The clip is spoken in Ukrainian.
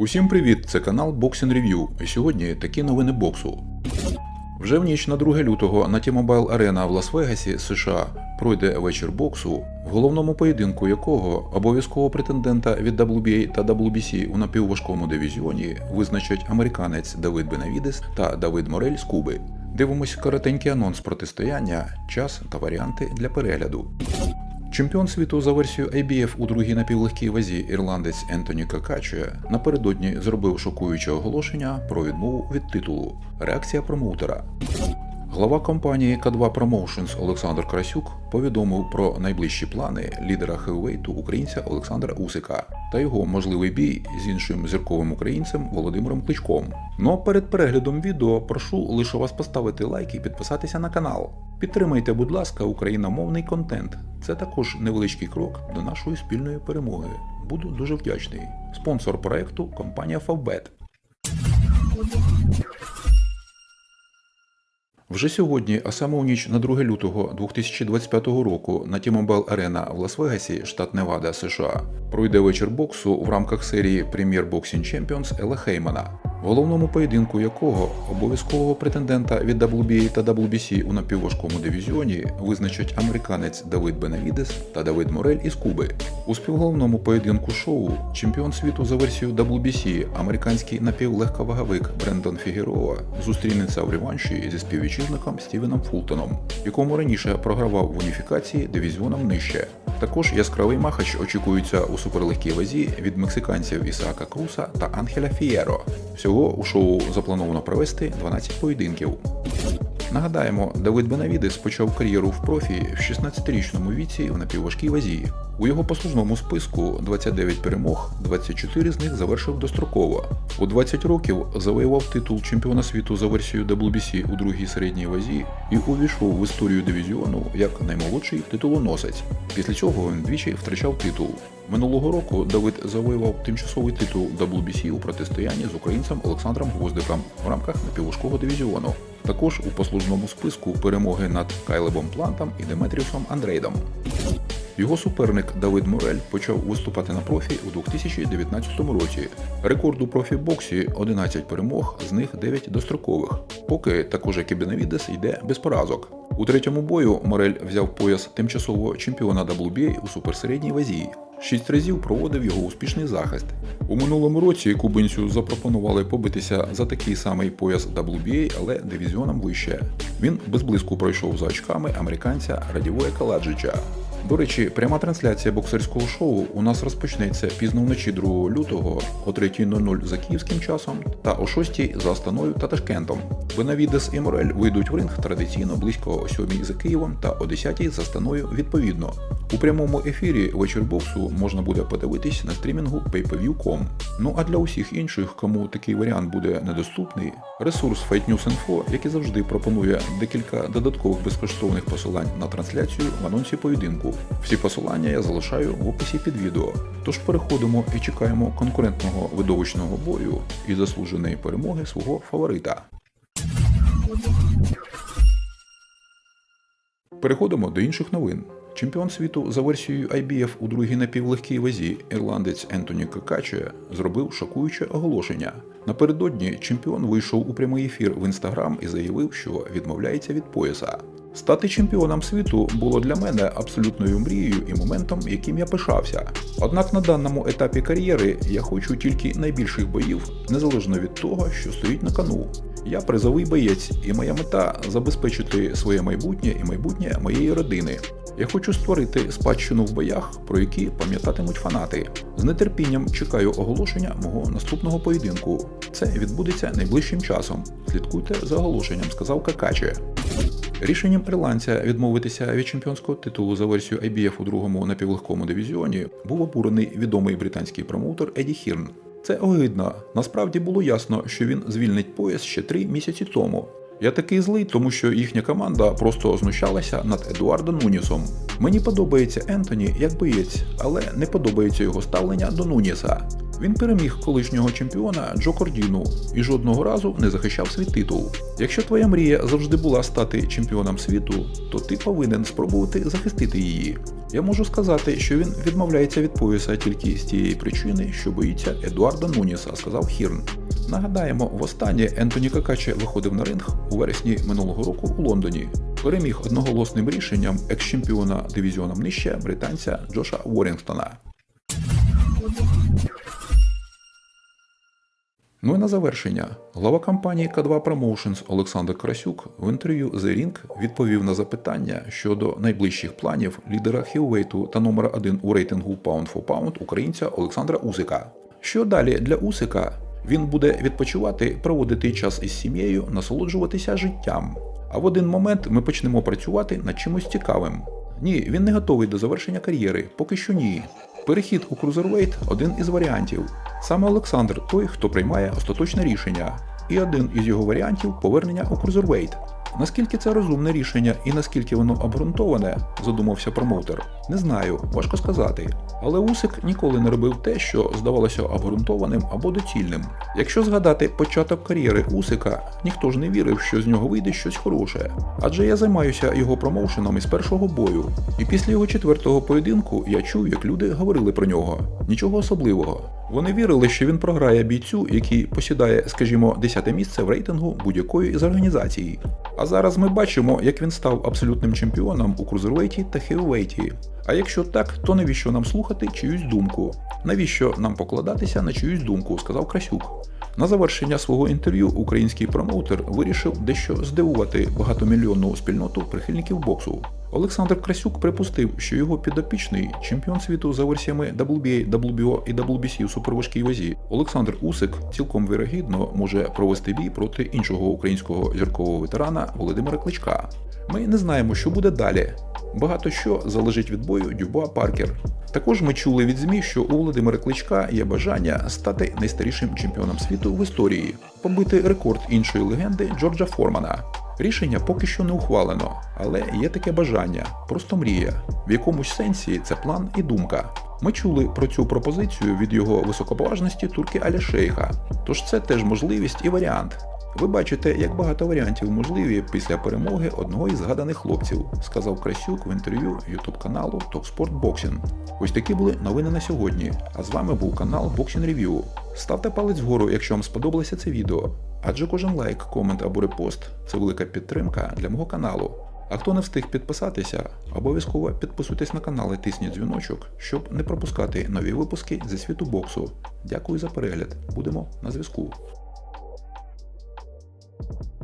Усім привіт! Це канал Boxing Review. І сьогодні такі новини боксу. Вже в ніч на 2 лютого на T-Mobile Arena в Лас-Вегасі, США, пройде вечір боксу, в головному поєдинку якого обов'язкового претендента від WBA та WBC у напівважкому дивізіоні визначать американець Давид Бенавідес та Давид Морель з Куби. Дивимось коротенький анонс протистояння, час та варіанти для перегляду. Чемпіон світу за версією IBF у другій напівлегкій вазі ірландець Ентоні Какаче напередодні зробив шокуюче оголошення про відмову від титулу. Реакція промоутера. Глава компанії K2 Promotions Олександр Красюк повідомив про найближчі плани лідера хеввейту українця Олександра Усика та його можливий бій з іншим зірковим українцем Володимиром Кличком. Но перед переглядом відео прошу лише вас поставити лайк і підписатися на канал. Підтримайте, будь ласка, україномовний контент. Це також невеличкий крок до нашої спільної перемоги. Буду дуже вдячний. Спонсор проекту компанія Favbet. Вже сьогодні, а саме у ніч на 2 лютого 2025 року на T-Mobile Arena в Лас-Вегасі, штат Невада, США, пройде вечір боксу в рамках серії Premier Boxing Champions Ела Хеймана, головному поєдинку якого обов'язкового претендента від WBA та WBC у напівважкому дивізіоні визначать американець Давид Бенавідес та Давид Морель із Куби. У співголовному поєдинку шоу чемпіон світу за версією WBC, американський напівлегковаговик Брендон Фігерова зустрінеться в реванші зі співвітчизником Стівеном Фултоном, якому раніше програвав в уніфікації дивізіоном нижче. Також яскравий махач очікується у суперлегкій вазі від мексиканців Ісаака Круса та Анхеля Фієро. Всього у шоу заплановано провести 12 поєдинків. Нагадаємо, Давид Бенавідес почав кар'єру в профі в 16-річному віці в напівважкій вазі. У його послужному списку 29 перемог, 24 з них завершив достроково. У 20 років завоював титул чемпіона світу за версією WBC у другій середній вазі і увійшов в історію дивізіону як наймолодший титулоносець. Після цього він двічі втрачав титул. Минулого року Давид завоював тимчасовий титул WBC у протистоянні з українцем Олександром Гвоздиком в рамках напівважкого дивізіону. Також у послужному списку перемоги над Кайлебом Плантом і Деметріусом Андрейдом. Його суперник Давид Морель почав виступати на профі у 2019 році. Рекорд у профі-боксі 11 перемог, з них 9 дострокових. Поки також як і Бенавідес йде без поразок. У третьому бою Морель взяв пояс тимчасового чемпіона WBA у суперсередній вазі. Шість разів проводив його успішний захист. У минулому році кубинцю запропонували побитися за такий самий пояс WBA, але дивізіоном вище. Він без блиску пройшов за очками американця Радівоя Каладжича. До речі, пряма трансляція боксерського шоу у нас розпочнеться пізно вночі 2 лютого о 3.00 за київським часом та о 6 за Астаною та Ташкентом. Бенавідес і Морель вийдуть в ринг традиційно близько о 7 за Києвом та о 10 за Астаною відповідно. У прямому ефірі вечір боксу можна буде подивитись на стрімінгу paypaview.com. Ну а для усіх інших, кому такий варіант буде недоступний, ресурс Fight News Info, який завжди пропонує декілька додаткових безкоштовних посилань на трансляцію в анонсі поєдинку. Всі посилання я залишаю в описі під відео. Тож переходимо і чекаємо конкурентного видовищного бою і заслуженої перемоги свого фаворита. Переходимо до інших новин. Чемпіон світу за версією IBF у другій напівлегкій вазі ірландець Ентоні Какаче зробив шокуюче оголошення. Напередодні чемпіон вийшов у прямий ефір в інстаграм і заявив, що відмовляється від пояса. Стати чемпіоном світу було для мене абсолютною мрією і моментом, яким я пишався. Однак на даному етапі кар'єри я хочу тільки найбільших боїв, незалежно від того, що стоїть на кону. Я призовий боєць, і моя мета забезпечити своє майбутнє і майбутнє моєї родини. Я хочу створити спадщину в боях, про які пам'ятатимуть фанати. З нетерпінням чекаю оголошення мого наступного поєдинку. Це відбудеться найближчим часом. Слідкуйте за оголошенням, сказав Какаче. Рішенням ірландця відмовитися від чемпіонського титулу за версією IBF у другому напівлегкому дивізіоні був обурений відомий британський промоутер Еді Хірн. Це огидно. Насправді було ясно, що він звільнить пояс ще три місяці тому. Я такий злий, тому що їхня команда просто знущалася над Едуардо Нунісом. Мені подобається Ентоні як боєць, але не подобається його ставлення до Нуніса. Він переміг колишнього чемпіона Джо Кордіну і жодного разу не захищав свій титул. Якщо твоя мрія завжди була стати чемпіоном світу, то ти повинен спробувати захистити її. Я можу сказати, що він відмовляється від пояса тільки з тієї причини, що боїться Едуарда Нуніса, сказав Хірн. Нагадаємо, востаннє Ентоні Какаче виходив на ринг у вересні минулого року у Лондоні. Переміг одноголосним рішенням екс-чемпіона дивізіоном нижче британця Джоша Уорінгтона. Ну і на завершення. Глава компанії K2 Promotions Олександр Красюк в інтерв'ю The Ring відповів на запитання щодо найближчих планів лідера хілвейту та номера 1 у рейтингу Pound for Pound українця Олександра Усика. Що далі для Усика? Він буде відпочивати, проводити час із сім'єю, насолоджуватися життям. А в один момент ми почнемо працювати над чимось цікавим. Ні, він не готовий до завершення кар'єри, поки що ні. Перехід у Cruiserweight – один із варіантів. Саме Олександр той, хто приймає остаточне рішення, і один із його варіантів повернення у Cruiserweight. Наскільки це розумне рішення і наскільки воно обґрунтоване, задумався промоутер, не знаю, важко сказати. Але Усик ніколи не робив те, що здавалося обґрунтованим або доцільним. Якщо згадати початок кар'єри Усика, ніхто ж не вірив, що з нього вийде щось хороше. Адже я займаюся його промоушеном із першого бою. І після його четвертого поєдинку я чув, як люди говорили про нього. Нічого особливого. Вони вірили, що він програє бійцю, який посідає, скажімо, 10 місце в рейтингу будь-якої з організацій. А зараз ми бачимо, як він став абсолютним чемпіоном у крузервейті та хеввейті. А якщо так, то навіщо нам слухати чиюсь думку? Навіщо нам покладатися на чиюсь думку? сказав Красюк. На завершення свого інтерв'ю український промоутер вирішив дещо здивувати багатомільйонну спільноту прихильників боксу. Олександр Красюк припустив, що його підопічний чемпіон світу за версіями WBA, WBO і WBC у суперважкій вазі Олександр Усик цілком вірогідно може провести бій проти іншого українського зіркового ветерана Володимира Кличка. Ми не знаємо, що буде далі. Багато що залежить від бою Дюбуа Паркер. Також ми чули від ЗМІ, що у Володимира Кличка є бажання стати найстарішим чемпіоном світу в історії, побити рекорд іншої легенди Джорджа Формана. Рішення поки що не ухвалено, але є таке бажання, просто мрія. В якомусь сенсі це план і думка. Ми чули про цю пропозицію від його високоповажності турки Аля Шейха, тож це теж можливість і варіант. Ви бачите, як багато варіантів можливі після перемоги одного із згаданих хлопців, сказав Красюк в інтерв'ю ютуб каналу Talksport Boxing. Ось такі були новини на сьогодні. А з вами був канал Boxing Review. Ставте палець вгору, якщо вам сподобалося це відео. Адже кожен лайк, комент або репост це велика підтримка для мого каналу. А хто не встиг підписатися, обов'язково підписуйтесь на канал і тисніть дзвіночок, щоб не пропускати нові випуски зі світу боксу. Дякую за перегляд. Будемо на зв'язку. thank you